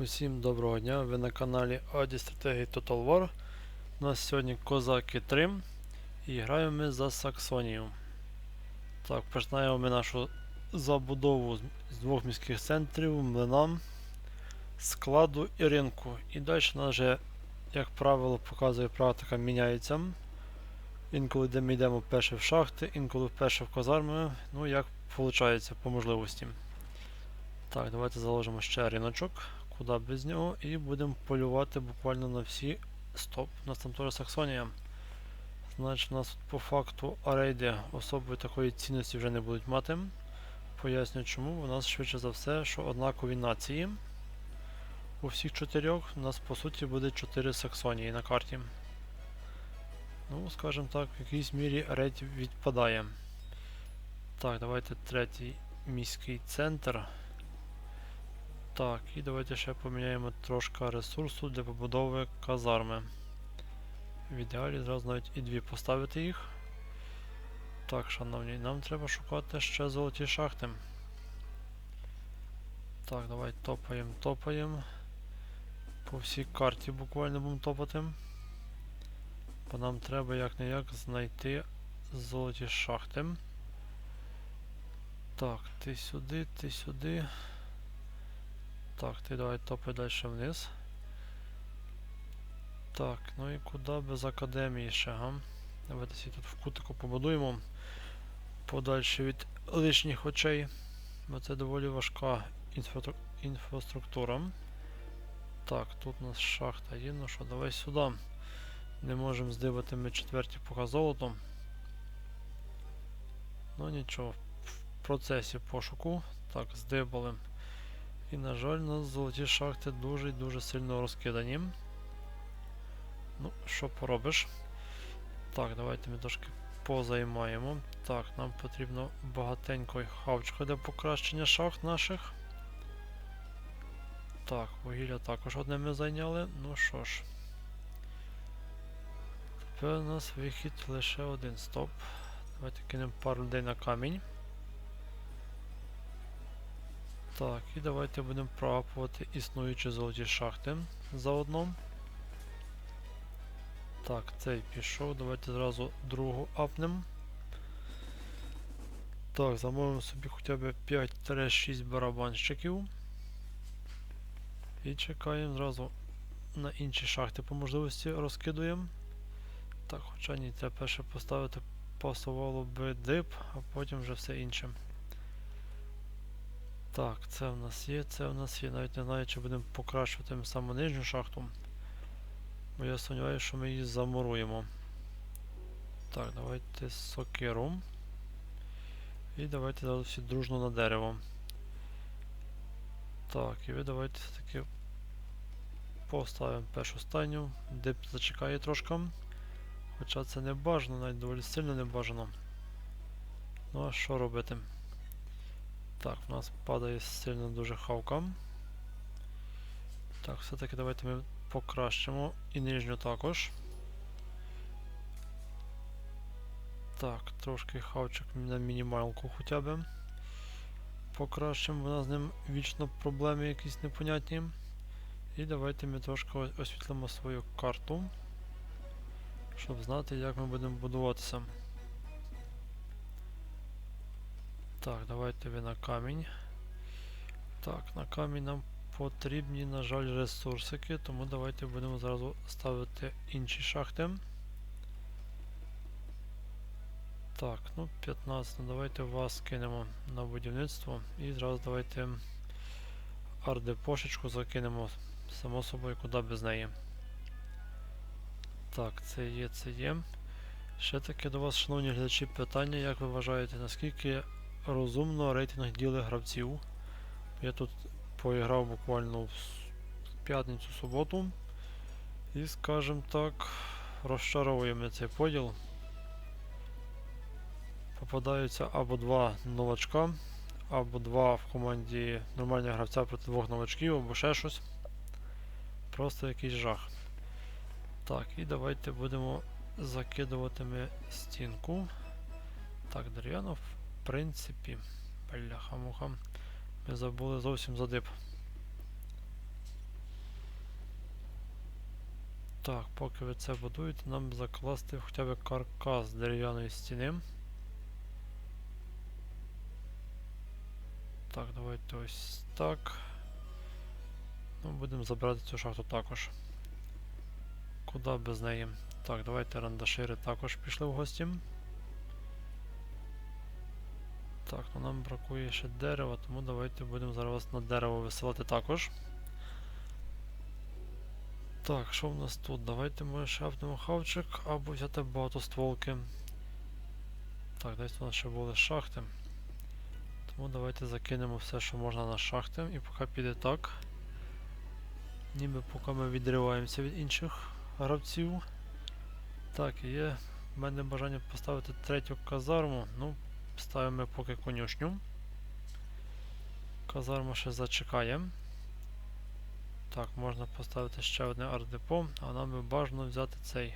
Усім доброго дня, ви на каналі Аді Стратегії Total War. У нас сьогодні Козаки 3 і граємо ми за Саксонію. Так, починаємо ми нашу забудову з- двох міських центрів, млина, складу і ринку. І далі нас вже, як правило, показує практика, міняється. Інколи де ми йдемо перше в шахти, інколи вперше в казарми. Ну як виходить по можливості. Так, давайте заложимо ще риночок куди без нього, і будемо полювати буквально на всі. Стоп, у нас там теж Саксонія. Значить, у нас тут по факту арейди особої такої цінності вже не будуть мати. Поясню чому. У нас швидше за все, що однакові нації. У всіх чотирьох у нас по суті буде 4 Саксонії на карті. Ну, скажімо так, в якійсь мірі рейд відпадає. Так, давайте третій міський центр. Так, і давайте ще поміняємо трошки ресурсу для побудови казарми. В ідеалі зразу навіть і дві поставити їх. Так, шановні, нам треба шукати ще золоті шахти. Так, давай топаємо, топаємо. По всій карті буквально будемо топати. Бо нам треба як не як знайти золоті шахти. Так, ти сюди, ти сюди. Так, ти давай топай далі вниз. Так, ну і куди без академії ще, га? Давайте всі тут в кутику побудуємо. Подальше від лишніх очей. Бо це доволі важка інфраструк- інфраструктура. Так, тут у нас шахта є, ну що, давай сюди. Не можемо здивати ми четверті поки золото. Ну нічого, в процесі пошуку. Так, здибали. І, на жаль, у нас золоті шахти дуже і дуже сильно розкидані. Ну, що поробиш? Так, давайте ми трошки позаймаємо. Так, нам потрібно багатенько хавчика для покращення шахт наших. Так, вугілля також одне ми зайняли. Ну що ж. Тепер у нас вихід лише один. Стоп. Давайте кинемо пару людей на камінь. Так, і давайте будемо прокапувати існуючі золоті шахти заодно. Так, цей пішов. Давайте зразу другу апнем. Так, замовимо собі хоча б 5-6 барабанщиків. І чекаємо зразу на інші шахти по можливості розкидуємо. Так, хоча ні, треба перше поставити пасувало би дип, а потім вже все інше. Так, це в нас є, це в нас є. Навіть не знаю, чи будемо покращувати саме нижню шахту. Бо я сумніваюся, що ми її замуруємо. Так, давайте сокиру. І давайте зараз всі дружно на дерево. Так, і ви давайте все-таки поставимо першу стайню. Дип зачекає трошки. Хоча це не бажано, навіть доволі сильно не бажано. Ну а що робити? Так, в нас падає сильно дуже хавка. Так, все-таки давайте ми покращимо і нижню також. Так, трошки хавчик на мінімалку хоча б. Покращимо, бо у нас з ним вічно проблеми якісь непонятні. І давайте ми трошки освітлимо свою карту, щоб знати, як ми будемо будуватися. Так, давайте ви на камінь. Так, на камінь нам потрібні, на жаль, ресурсики, тому давайте будемо зразу ставити інші шахти. Так, ну 15, ну давайте вас кинемо на будівництво і зразу давайте ардепошечку закинемо, само собою, куди без неї. Так, це є, це є. Ще таке до вас, шановні глядачі, питання, як ви вважаєте, наскільки розумно рейтинг діли гравців? Я тут поіграв буквально в с- п'ятницю суботу. І, скажімо так, розчаровує мене цей поділ. Попадаються або два новачка, або два в команді нормального гравця проти двох новачків, або ще щось. Просто якийсь жах. Так, і давайте будемо закидувати ми стінку. Так, дерев'яно, в принципі. Бляха-муха. Ми забули зовсім за дип. Так, поки ви це будуєте, нам закласти хоча б каркас дерев'яної стіни. Так, давайте ось так. Ну, будемо забирати цю шахту також. Куди без неї? Так, давайте рандашири також пішли в гості. Так, ну нам бракує ще дерева, тому давайте будемо зараз на дерево висилати також. Так, що в нас тут? Давайте ми шапнемо хавчик або взяти багатостволки. Так, десь у нас ще були шахти. Тому давайте закинемо все, що можна на шахти, і поки піде так. Ніби поки ми відриваємося від інших гравців. Так, є в мене бажання поставити третю казарму. Ну, ставимо поки конюшню. Казарма ще зачекає. Так, можна поставити ще одне ардепо, а нам би бажано взяти цей.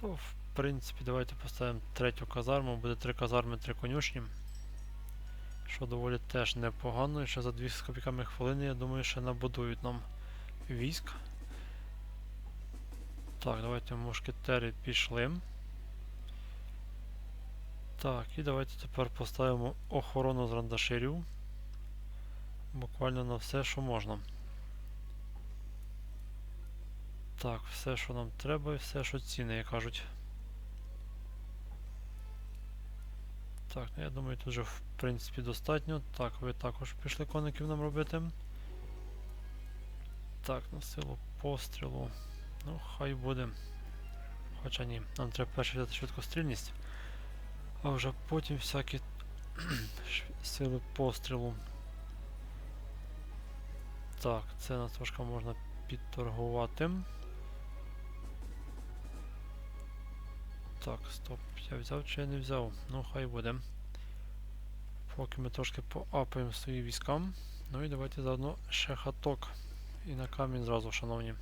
То, в принципі, давайте поставимо третю казарму, буде три казарми, три конюшні. Що доволі теж непогано. І ще за 2 з копійками хвилини, я думаю, ще набудують нам військ. Так, давайте мушкетери пішли. Так, і давайте тепер поставимо охорону з рандаширів. Буквально на все, що можна. Так, все, що нам треба, і все, що цінне, як кажуть. Так, ну я думаю, тут вже в принципі достатньо. Так, ви також пішли коників нам робити. Так, на силу пострілу. Ну, хай буде. Хоча ні, нам треба перше взяти швидкострільність, а вже потім всякі сили пострілу. Так, це нас трошки можна підторгувати. Так, стоп, я взяв чи я не взяв? Ну, хай буде. Поки ми трошки поапаємо свої війська. Ну і давайте заодно ще хаток. І на камінь зразу, шановні.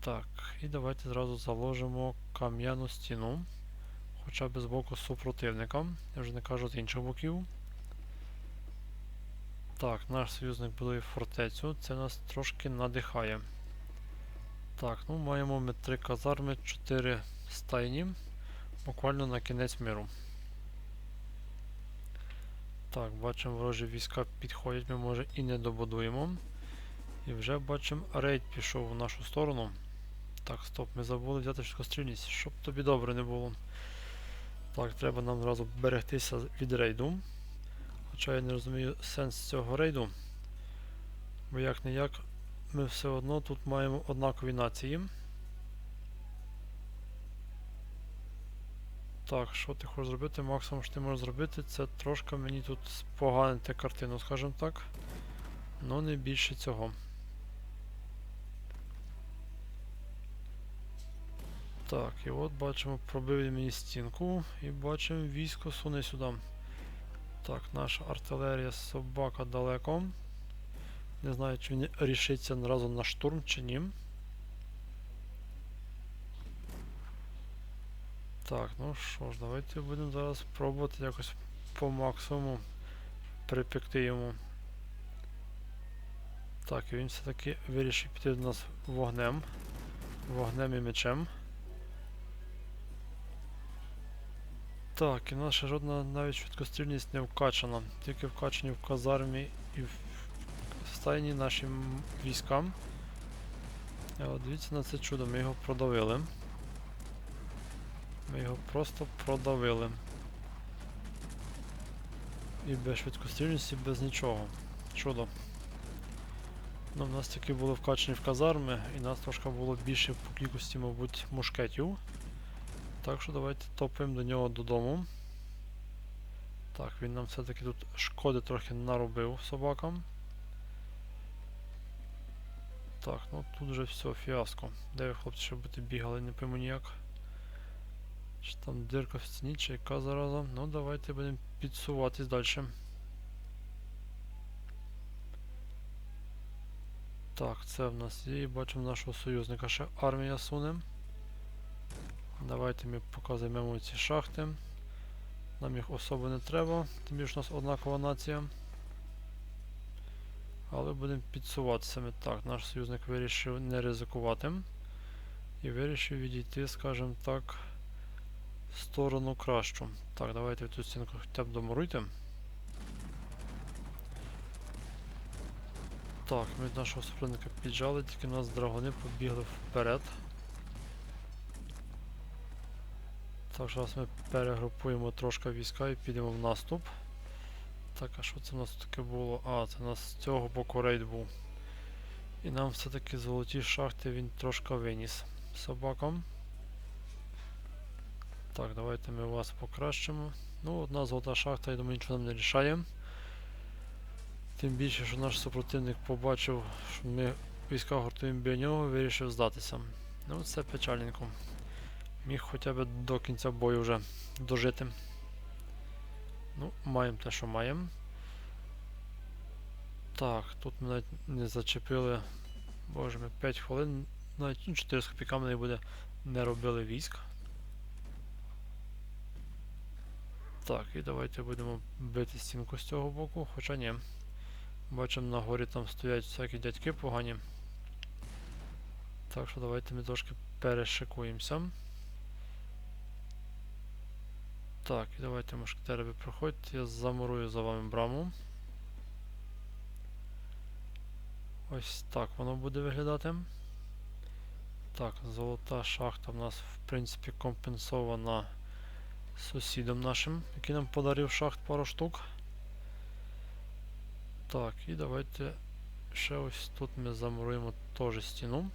Так, і давайте зразу заложимо кам'яну стіну. Хоча б з боку супротивника. Я вже не кажу з інших боків. Так, наш союзник будує фортецю. Це нас трошки надихає. Так, ну маємо ми три казарми, чотири стайні. Буквально на кінець миру. Так, бачимо ворожі війська підходять, ми може і не добудуємо. І вже бачимо рейд пішов в нашу сторону. Так, стоп, ми забули взяти швидкострільність, щоб тобі добре не було. Так, треба нам зразу берегтися від рейду. Хоча я не розумію сенс цього рейду. Бо як не як ми все одно тут маємо однакові нації. Так, що ти хочеш зробити? Максимум, що ти можеш зробити, це трошки мені тут споганити картину, скажімо так. Ну не більше цього. Так, і от бачимо, пробив мені стінку і бачимо військо суне сюди. Так, наша артилерія собака далеко. Не знаю, чи він рішиться одразу на штурм чи ні. Так, ну що ж, давайте будемо зараз пробувати якось по максимуму припекти йому. Так, і він все-таки вирішив піти до нас вогнем. Вогнем і мечем. Так, і наша жодна навіть швидкострільність не вкачана. Тільки вкачані в казармі і в стайні нашим військам. А от дивіться на це чудо, ми його продавили. Ми його просто продавили. І без швидкострільності, без нічого. Чудо. Ну, в нас таки були вкачані в казарми, і нас трошки було більше по кількості, мабуть, мушкетів. Так що давайте топаємо до нього додому. Так, він нам все-таки тут шкоди трохи наробив собакам. Так, ну тут вже все, фіаско. Де ви хлопці ще будете бігали, не пойму ніяк. Чи там дирка в стіні, чи яка зараза. Ну давайте будемо підсуватись далі. Так, це в нас є. Бачимо нашого союзника ще армія суне. Давайте ми поки займемо ці шахти. Нам їх особо не треба, тим більше у нас однакова нація. Але будемо підсуватися ми так. Наш союзник вирішив не ризикувати. І вирішив відійти, скажімо так, в сторону кращу. Так, давайте цю стінку хоча б домуруйте. Так, ми нашого супротивника піджали, тільки в нас драгони побігли вперед. Так, зараз ми перегрупуємо трошки війська і підемо в наступ. Так, а що це в нас таке було? А, це у нас з цього боку рейд був. І нам все-таки золоті шахти він трошки виніс собакам. Так, давайте ми вас покращимо. Ну, одна золота шахта, я думаю, нічого нам не рішає. Тим більше, що наш супротивник побачив, що ми війська гуртуємо біля нього, вирішив здатися. Ну, це печальненько. Міг хоча б до кінця бою вже дожити. Ну, маємо те, що маємо. Так, тут ми навіть не зачепили. Боже ми 5 хвилин, навіть ну, 4 з копійками не буде, не робили військ. Так, і давайте будемо бити стінку з цього боку, хоча ні. Бачимо на горі там стоять всякі дядьки погані. Так що давайте ми трошки перешикуємося. Так, давайте мушкетери ви проходьте, я замурую за вами браму. Ось так воно буде виглядати. Так, золота шахта в нас в принципі компенсована сусідом нашим, який нам подарив шахт пару штук. Так, і давайте ще ось тут ми замуруємо теж стіну.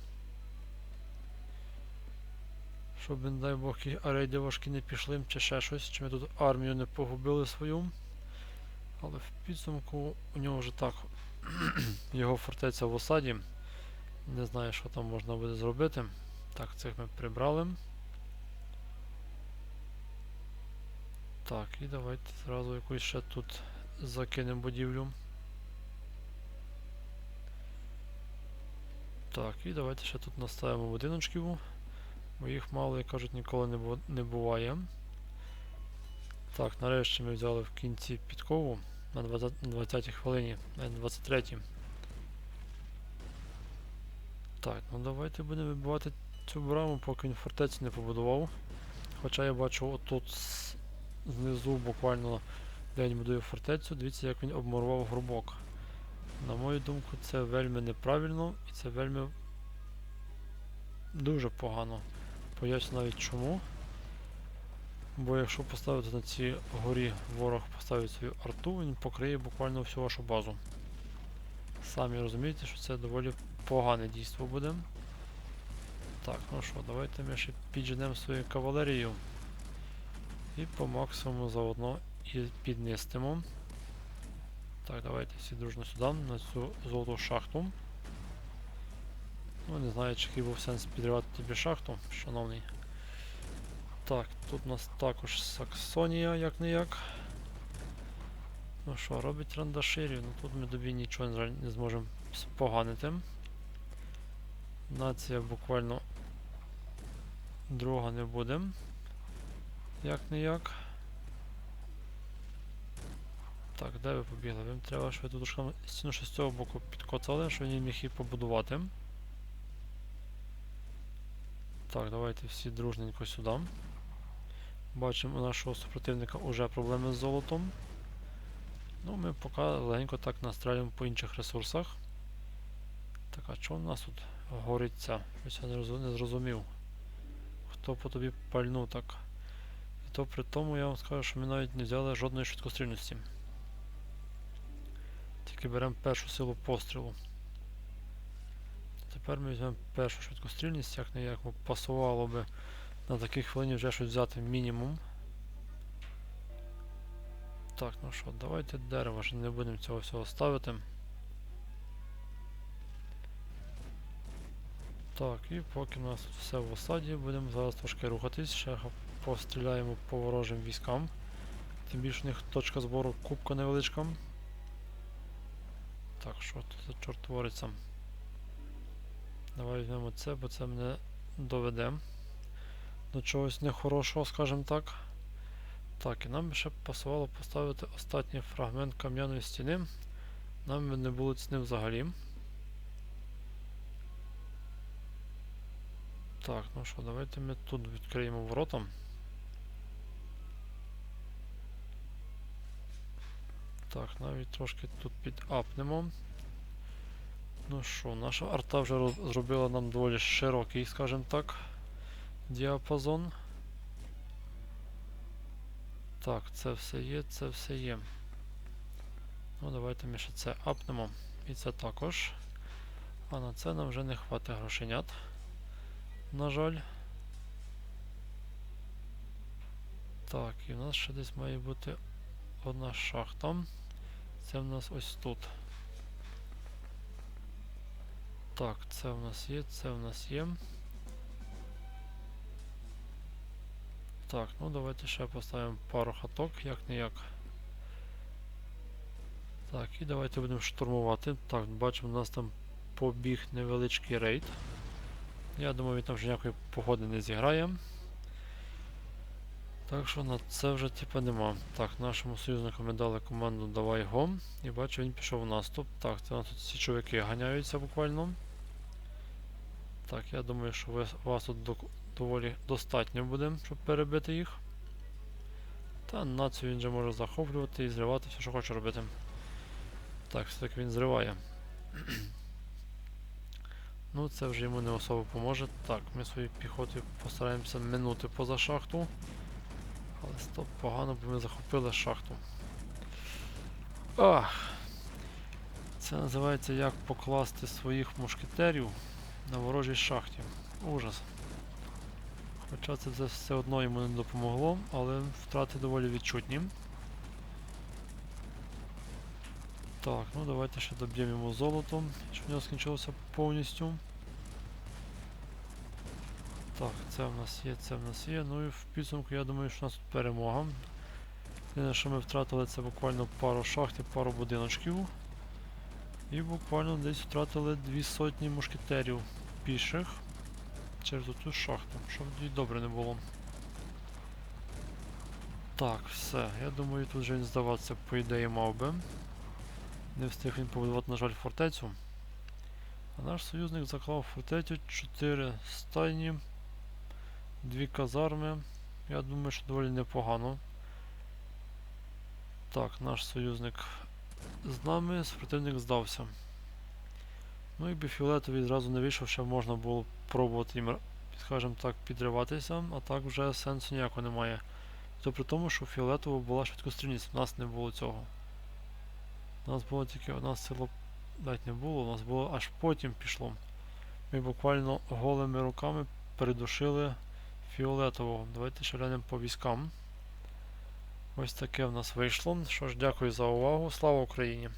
Щоб, не дай Бог, рейди важкі не пішли, чи ще щось, чи ми тут армію не погубили свою. Але в підсумку у нього вже так його фортеця в осаді. Не знаю, що там можна буде зробити. Так, цих ми прибрали. Так, і давайте зразу якусь ще тут закинемо будівлю. Так, і давайте ще тут наставимо будиночків. Бо їх мало, як кажуть, ніколи не, буває. Так, нарешті ми взяли в кінці підкову на 20 20 хвилині, на 23 -й. Так, ну давайте будемо вибивати цю браму, поки він фортецю не побудував. Хоча я бачу отут знизу буквально де він будує фортецю, дивіться як він обмурував грубок. На мою думку, це вельми неправильно і це вельми дуже погано. Поясню навіть чому. Бо якщо поставити на цій горі ворог поставить свою арту, він покриє буквально всю вашу базу. Самі розумієте, що це доволі погане дійство буде. Так, ну що, давайте ми ще підженемо свою кавалерію. І по максимуму заодно і піднестимо. Так, давайте всі дружно сюди, на цю золоту шахту. Ну, не знаю, чи який був сенс підривати тобі шахту, шановний. Так, тут у нас також Саксонія, як не як. Ну що, робить рандаширів, ну тут ми тобі нічого жаль, не зможемо споганити. Нація буквально друга не буде. Як не як. Так, де ви побігли? Вам треба, щоб ви тут стіну цього боку підкоцали, щоб він міг її побудувати. Так, давайте всі дружненько сюди. Бачимо, у нашого супротивника вже проблеми з золотом. Ну, ми поки легенько так настрілюємо по інших ресурсах. Так, а що в нас тут гориться? Ось я не зрозумів. Хто по тобі пальнув так? І то при тому я вам скажу, що ми навіть не взяли жодної швидкострільності. Тільки беремо першу силу пострілу. Тепер ми візьмемо першу швидкострільність, як не як пасувало би на такій хвилині вже щось взяти мінімум. Так, ну що, давайте дерево, ще не будемо цього всього ставити. Так, і поки у нас тут все в осаді, будемо зараз трошки рухатись, ще постріляємо по ворожим військам. Тим більше у них точка збору кубка невеличка. Так, що тут за чорт твориться? Давай візьмемо це, бо це мене доведе до чогось нехорошого, скажімо так. Так, і нам ще пасувало поставити останній фрагмент кам'яної стіни Нам не було ціни взагалі. Так, ну що, давайте ми тут відкриємо ворота. Так, навіть трошки тут підапнемо. Ну що, наша арта вже зробила нам доволі широкий, скажімо так, діапазон. Так, це все є, це все є. Ну, давайте ми ще це апнемо. І це також. А на це нам вже не хватить грошенят. На жаль. Так, і в нас ще десь має бути одна шахта. Це в нас ось тут. Так, це в нас є, це в нас є. Так, ну давайте ще поставимо пару хаток, як не як. Так, і давайте будемо штурмувати. Так, бачимо, у нас там побіг невеличкий рейд. Я думаю, він там вже ніякої погоди не зіграє. Так що на це вже типа нема. Так, нашому союзнику ми дали команду давай го. І бачу, він пішов в наступ. Так, це у нас тут січовики ганяються буквально. Так, я думаю, що ви, вас тут док- доволі достатньо буде, щоб перебити їх. Та націю він же може захоплювати і зривати все, що хоче робити. Так, все-таки він зриває. ну, це вже йому не особо поможе. Так, ми своєю піхотою постараємося минути поза шахту. Але стоп, погано, бо ми захопили шахту. Ах! Це називається як покласти своїх мушкетерів на ворожій шахті. Ужас. Хоча це все- одно йому не допомогло, але втрати доволі відчутні. Так, ну давайте ще доб'ємо йому золото, щоб в нього скінчилося повністю. Так, це в нас є, це в нас є. Ну і в підсумку я думаю, що у нас тут перемога. Єдине, що ми втратили, це буквально пару шахт і пару будиночків. І буквально десь втратили дві сотні мушкетерів піших через оцю шахту, щоб їй добре не було. Так, все. Я думаю, тут вже він здаватися, по ідеї, мав би. Не встиг він побудувати, на жаль, фортецю. А наш союзник заклав фортецю 4 стайні, 2 казарми. Я думаю, що доволі непогано. Так, наш союзник з нами, супротивник здався. Ну, якби фіолетовий зразу не вийшов, ще можна було пробувати їм, скажімо так, підриватися, а так вже сенсу ніякого немає. То при тому, що у фіолетового була швидкострільність, у нас не було цього. У нас було тільки одна сила, навіть не було, у нас було аж потім пішло. Ми буквально голими руками придушили фіолетового. Давайте ще глянемо по військам. Ось таке в нас вийшло. Що ж, дякую за увагу. Слава Україні!